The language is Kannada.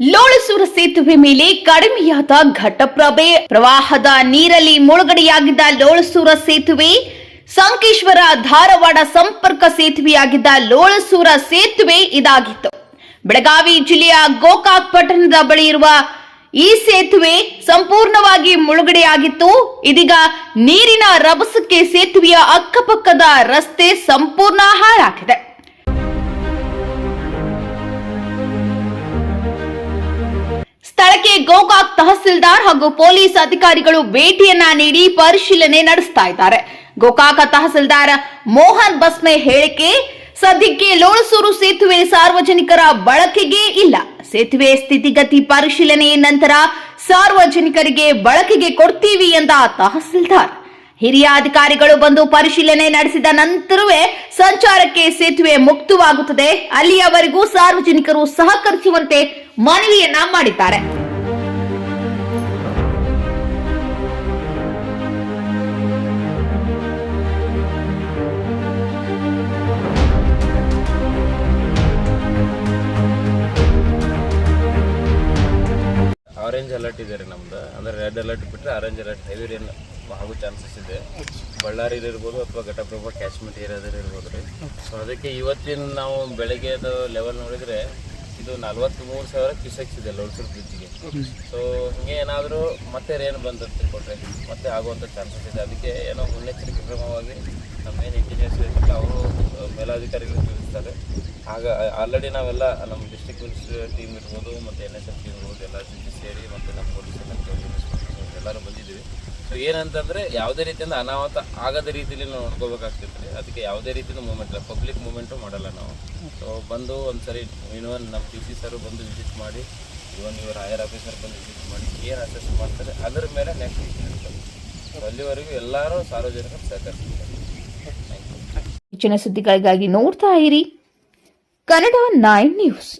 ಲೋಳಸೂರ ಸೇತುವೆ ಮೇಲೆ ಕಡಿಮೆಯಾದ ಘಟಪ್ರಭೆ. ಪ್ರವಾಹದ ನೀರಲ್ಲಿ ಮುಳುಗಡೆಯಾಗಿದ್ದ ಲೋಳಸೂರ ಸೇತುವೆ, ಸಂಕೇಶ್ವರ ಧಾರವಾಡ ಸಂಪರ್ಕ ಸೇತುವೆಯಾಗಿದ್ದ ಲೋಳಸೂರ ಸೇತುವೆ ಇದಾಗಿತ್ತು. ಬೆಳಗಾವಿ ಜಿಲ್ಲೆಯ ಗೋಕಾಕ್ ಪಟ್ಟಣದ ಬಳಿ ಇರುವ ಈ ಸೇತುವೆ ಸಂಪೂರ್ಣವಾಗಿ ಮುಳುಗಡೆಯಾಗಿತ್ತು. ಇದೀಗ ನೀರಿನ ರಭಸಕ್ಕೆ ಸೇತುವೆಯ ಅಕ್ಕಪಕ್ಕದ ರಸ್ತೆ ಸಂಪೂರ್ಣ ಹಾಳಾಗಿದೆ. ಸ್ಥಳಕ್ಕೆ ಗೋಕಾಕ್ ತಹಸೀಲ್ದಾರ್ ಹಾಗೂ ಪೊಲೀಸ್ ಅಧಿಕಾರಿಗಳು ಭೇಟಿಯನ್ನ ನೀಡಿ ಪರಿಶೀಲನೆ ನಡೆಸ್ತಾ ಇದ್ದಾರೆ. ಗೋಕಾಕ ತಹಸೀಲ್ದಾರ್ ಮೋಹನ್ ಬಸ್ಮೆ ಹೇಳಿಕೆ, ಸದ್ಯಕ್ಕೆ ಲೋಳಸೂರು ಸೇತುವೆ ಸಾರ್ವಜನಿಕರ ಬಳಕೆಗೆ ಇಲ್ಲ. ಸೇತುವೆ ಸ್ಥಿತಿಗತಿ ಪರಿಶೀಲನೆ ನಂತರ ಸಾರ್ವಜನಿಕರಿಗೆ ಬಳಕೆಗೆ ಕೊಡ್ತೀವಿ ಎಂದ ತಹಸೀಲ್ದಾರ್. ಹಿರಿಯ ಅಧಿಕಾರಿಗಳು ಬಂದು ಪರಿಶೀಲನೆ ನಡೆಸಿದ ನಂತರವೇ ಸಂಚಾರಕ್ಕೆ ಸೇತುವೆ ಮುಕ್ತವಾಗುತ್ತದೆ. ಅಲ್ಲಿಯವರೆಗೂ ಸಾರ್ವಜನಿಕರು ಸಹಕರಿಸುವಂತೆ ಮನವಿಯನ್ನ ಮಾಡಿದ್ದಾರೆ. ಆರೆಂಜ್ ಅಲರ್ಟ್ ಇದೆ ರೀ ನಮ್ದು. ಅಂದ್ರೆ ರೆಡ್ ಅಲರ್ಟ್ ಬಿಟ್ಟರೆ ಆರೆಂಜ್ ಅಲರ್ಟ್ ಹೆವಿ ಆಗೋ ಚಾನ್ಸಸ್ ಇದೆ. ಬಳ್ಳಾರಿಲಿ ಇರ್ಬೋದು ಅಥವಾ ಘಟಪ್ರಭಾ ಕ್ಯಾಶ್ಮೀರ್ ಏರಿಯಾದಲ್ಲಿ ಇರ್ಬೋದು ರೀ. ಸೊ ಅದಕ್ಕೆ ಇವತ್ತಿನ ನಾವು ಬೆಳಗ್ಗೆದು ಲೆವೆಲ್ ನೋಡಿದರೆ ಇದು ನಲ್ವತ್ತ್ಮೂರು ಸಾವಿರ ಕ್ಯೂಸೆಕ್ಸ್ ಇದೆ ಲೋಳ್ಸೂರು ಬ್ರಿಡ್ಜ್ಗೆ ಸೊ ಹಿಂಗೆ ಏನಾದರೂ ಮತ್ತೆ ರೇನ್ ಬಂದು ತಿಳ್ಕೊಂಡ್ರೆ ಮತ್ತೆ ಆಗುವಂಥ ಚಾನ್ಸಸ್ ಇದೆ. ಅದಕ್ಕೆ ಏನೋ ಮುನ್ನೆಚ್ಚರಿಕೆ ಕ್ರಮವಾಗಿ ನಮ್ಮ ಏನು ಇಂಜಿನಿಯರ್ಸ್ ಅವರು ಮೇಲಾಧಿಕಾರಿಗಳು ತಿಳಿಸ್ತಾರೆ. ಆಗ ಆಲ್ರೆಡಿ ನಾವೆಲ್ಲ ನಮ್ಮ ಡಿಸ್ಟ್ರಿಕ್ಟ್ ಪೊಲೀಸ್ ಟೀಮ್ ಇರ್ಬೋದು, ಮತ್ತು ಎನ್ ಎಸ್ ಎಫ್ ಇರ್ಬೋದು ಎಲ್ಲ ಜೊತೆ ಸೇರಿ ಮತ್ತು ನಮ್ಮ ಪೊಲೀಸ್ ಎಲ್ಲರೂ ಬಂದಿದ್ದೀವಿ. ಸೊ ಏನಂತಂದರೆ ಯಾವುದೇ ರೀತಿಯಿಂದ ಅನಾಹುತ ಆಗದ ರೀತಿಯಲ್ಲಿ ನಾವು ನೋಡ್ಕೋಬೇಕಾಗ್ತಿತ್ತು ರೀ ಅದಕ್ಕೆ ಯಾವುದೇ ರೀತಿಯೂ ಮೂಮೆಂಟ್ ಇಲ್ಲ. ಪಬ್ಲಿಕ್ ಮೂಮೆಂಟು ಮಾಡಲ್ಲ ನಾವು. ಸೊ ಬಂದು ಒಂದು ಸರಿ ಇವನ್ ನಮ್ಮ ಡಿ ಸಿ ಸರ್ ಬಂದು ವಿಸಿಟ್ ಮಾಡಿ ಇವನ್ ಇವರು ಹೈಯರ್ ಆಫೀಸರ್ ಬಂದು ವಿಸಿಟ್ ಮಾಡಿ, ಏನು ಅಸೆಸ್ ಮಾಡ್ತಾರೆ, ಅದರ ಮೇಲೆ ನೆಕ್ಸ್ಟ್ ಸೊ ಅಲ್ಲಿವರೆಗೂ ಎಲ್ಲರೂ ಸಾರ್ವಜನಿಕರು ಸಹಕರಿಸ್ತಾರೆ ಹೆಚ್ಚಿನ ಸುದ್ದಿಗಳಿಗಾಗಿ ನೋಡ್ತಾ ಇರಿ. Kannada nine news